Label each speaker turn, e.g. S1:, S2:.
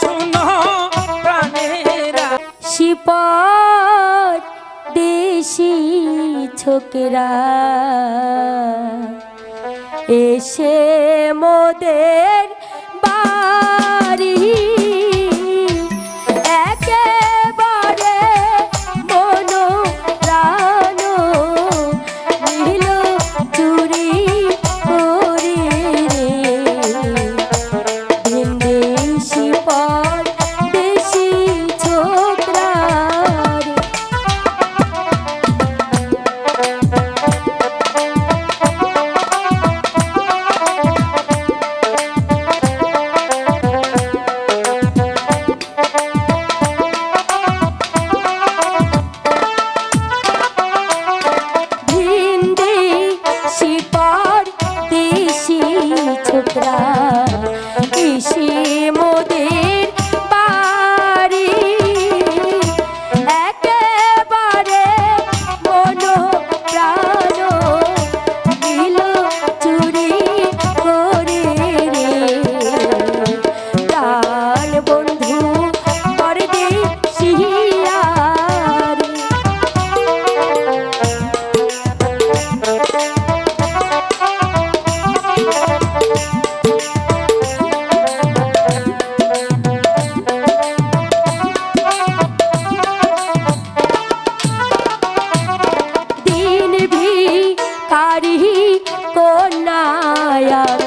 S1: শুনো
S2: দেশি ছোকরা। এসে মোদের ভিকারি কন্যায়